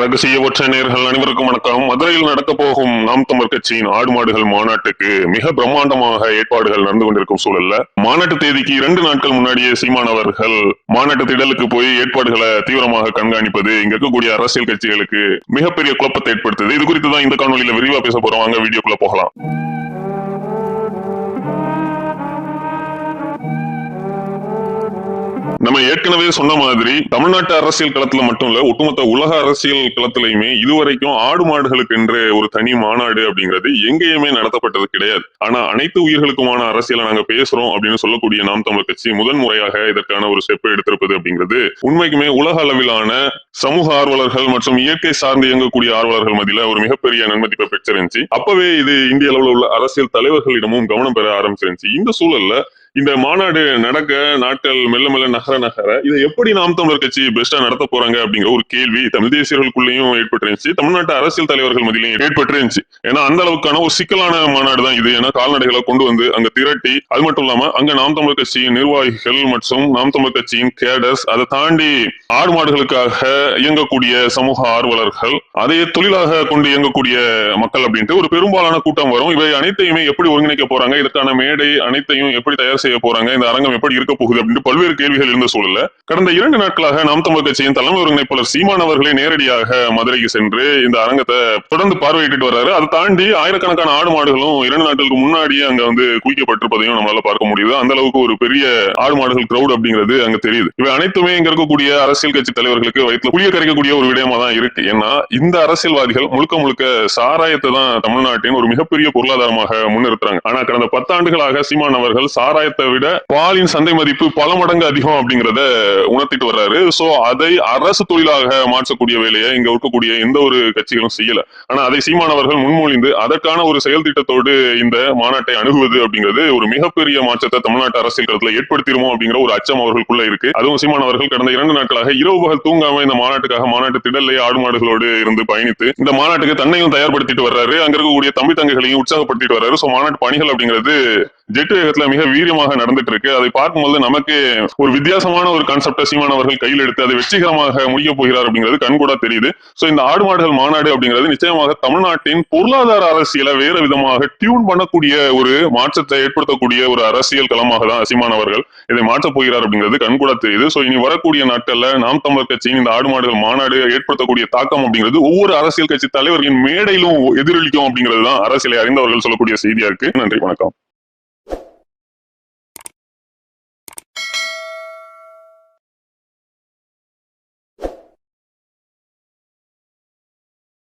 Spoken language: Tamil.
ரகசிய ஒற்றை நேர்கள் அனைவருக்கும் வணக்கம். மதுரையில் நடக்க போகும் நாம் தமிழ் கட்சியின் ஆடு மாடுகள் மாநாட்டுக்கு மிக பிரம்மாண்டமாக ஏற்பாடுகள் நடந்து கொண்டிருக்கும் சூழல்ல மாநாட்டு தேதிக்கு இரண்டு நாட்கள் முன்னாடியே சீமான் அவர்கள் மாநாட்டு திடலுக்கு போய் ஏற்பாடுகளை தீவிரமாக கண்காணிப்பது இங்க இருக்கக்கூடிய அரசியல் கட்சிகளுக்கு மிகப்பெரிய குழப்பத்தை ஏற்படுத்துது. இது குறித்து தான் இந்த காணொலியில விரிவா பேச போறோம். வாங்க வீடியோக்குள்ள போகலாம். நம்ம ஏற்கனவே சொன்ன மாதிரி தமிழ்நாட்டு அரசியல் களத்துல மட்டும் இல்ல ஒட்டுமொத்த உலக அரசியல் களத்திலையுமே இதுவரைக்கும் ஆடு மாடுகளுக்கு என்று ஒரு தனி மாநாடு அப்படிங்கிறது எங்கேயுமே நடத்தப்பட்டது கிடையாது. ஆனா அனைத்து உயிர்களுக்குமான அரசியலை நாங்க பேசுறோம் அப்படின்னு சொல்லக்கூடிய நாம் தமிழ் கட்சி முதன்முறையாக இதற்கான ஒரு ஸ்டெப் எடுத்திருப்பது அப்படிங்கிறது உண்மைக்குமே உலக அளவிலான சமூக ஆர்வலர்கள் மற்றும் இயற்கை சார்ந்து இயங்கக்கூடிய ஆர்வலர்கள் மத்தியில ஒரு மிகப்பெரிய நன்மதிப்பை பெற்றிருந்துச்சு. அப்பவே இது இந்திய அளவில் உள்ள அரசியல் தலைவர்களிடமும் கவனம் பெற ஆரம்பிச்சிருந்துச்சு. இந்த சூழல்ல இந்த மாநாடு நடக்க நாட்கள் மெல்ல மெல்ல நகர நகர இதை எப்படி நாம் தமிழர் கட்சி பெஸ்டா நடத்த போறாங்க அப்படிங்கிற ஒரு கேள்வி தமிழ் தேசியர்களுக்குள்ளேயும் ஏற்பட்டிருந்துச்சு. தமிழ்நாட்டு அரசியல் தலைவர்கள் மத்தியிலையும் ஏற்பட்டிருந்துச்சு. ஏன்னா அந்த அளவுக்கான ஒரு சிக்கலான மாநாடு தான் இது. ஏன்னா கால்நடைகளை கொண்டு வந்து அங்க திரட்டி அது மட்டும் இல்லாம அங்க நாம் தமிழர் கட்சியின் நிர்வாகிகள் மற்றும் நாம் தமிழர் கட்சியின் கேடர்ஸ் அதை தாண்டி ஆடு மாடுகளுக்காக இயங்கக்கூடிய சமூக ஆர்வலர்கள் அதையே தொழிலாக கொண்டு இயங்கக்கூடிய மக்கள் அப்படின்ட்டு ஒரு பெரும்பாலான கூட்டம் வரும். இவை அனைத்தையுமே எப்படி ஒருங்கிணைக்க போறாங்க? இதற்கான மேடை அனைத்தையும் எப்படி தயார் செய்ய போறாங்க? இந்த அரங்கம் எப்படி இருக்க போகுது அப்படின்னு பல்வேறு கேள்விகள் இருந்த சூழல்ல கடந்த இரண்டு நாட்களாக நாம் தமிழ் கட்சியின் தலைமை ஒருங்கிணைப்பாளர் சீமான் அவர்களே நேரடியாக மதுரைக்கு சென்று இந்த அரங்கத்தை தொடர்ந்து பார்வையிட்டு வர்றாரு. அதை தாண்டி ஆயிரக்கணக்கான ஆடு மாடுகளும் இரண்டு நாட்களுக்கு முன்னாடியே அங்க வந்து குவிக்கப்பட்டிருப்பதையும் நம்மளால பார்க்க முடியுது. அந்த அளவுக்கு ஒரு பெரிய ஆடு மாடுகள் கிரௌட் அப்படிங்கிறது அங்க தெரியுது. இவை அனைத்துமே இங்க இருக்கக்கூடிய அரசியல் கட்சி தலைவர்களுக்கு வயிற்றுல புளிய கரைக்கக்கூடிய ஒரு விடயமா தான் இருக்கு. ஏன்னா இந்த அரசியல்வாதிகள் முழுக்க முழுக்க சாராயத்தை தான் தமிழ்நாட்டின் ஒரு மிகப்பெரிய பொருளாதாரமாக முன்னிறுத்துறாங்க. ஆனா கடந்த பத்தாண்டுகளாக சீமான் அவர்கள் சாராய சாராயத்தை விட பாலின் சந்தை மதிப்பு பல மடங்கு அதிகம் அப்படிங்கறத உணர்த்திட்டு வர்றாரு. சோ அதை அரசு தொழிலாக மாற்றக்கூடிய வேலையை இங்க இருக்கக்கூடிய எந்த ஒரு கட்சிகளும் செய்யல. ஆனா அதை சீமானவர்கள் முன்மொழிந்து அதற்கான ஒரு செயல் திட்டத்தோடு இந்த மாநாட்டை அணுகுவது அப்படிங்கிறது ஒரு மிகப்பெரிய மாற்றத்தை தமிழ்நாட்டு அரசியல் களத்துல ஏற்படுத்திடுமோ அப்படிங்கிற ஒரு அச்சம் அவர்களுக்குள்ள இருக்கு. அதுவும் சீமானவர்கள் கடந்த இரண்டு நாட்களாக இரவு பகல் தூங்காம இந்த மாநாட்டுக்காக மாநாட்டு திடல்லே ஆடு மாடுகளோடு இருந்து பயணித்து இந்த மாநாட்டுக்கு தன்னையும் தயார்படுத்திட்டு வர்றாரு. அங்க இருக்கக்கூடிய தம்பி தங்கைகளையும் உற்சாகப்படுத்திட்டு வர்றாரு. சோ மாநாட்டு பணிகள் அப்படிங்கிறது ஜெட் வேகத்துல மிக வீரியமாக நடந்துட்டு இருக்கு அதை பார்க்கும்போது நமக்கு ஒரு வித்தியாசமான ஒரு கான்செப்டை சீமான் அவர்கள் கையில் எடுத்து அதை வெற்றிகரமாக முடிக்க போகிறார் அப்படிங்கிறது கண்கூடா தெரியுது. சோ இந்த ஆடு மாடுகள் மாநாடு அப்படிங்கிறது நிச்சயமாக தமிழ்நாட்டின் பொருளாதார அரசியலை வேற விதமாக டியூன் பண்ணக்கூடிய ஒரு மாற்றத்தை ஏற்படுத்தக்கூடிய ஒரு அரசியல் களமாக தான் சீமான் அவர்கள் இதை மாற்றப் போகிறார் அப்படிங்கிறது கண்கூட தெரியுது. சோ இனி வரக்கூடிய நாட்கள்ல நாம் தமிழர் கட்சியின் இந்த ஆடு மாடுகள் மாநாடு ஏற்படுத்தக்கூடிய தாக்கம் அப்படிங்கிறது ஒவ்வொரு அரசியல் கட்சி தலைவர்களின் மேடையிலும் எதிரொலிக்கும் அப்படிங்கிறது தான் அரசியலை அறிந்தவர்கள் சொல்லக்கூடிய செய்தியா இருக்கு. நன்றி வணக்கம்.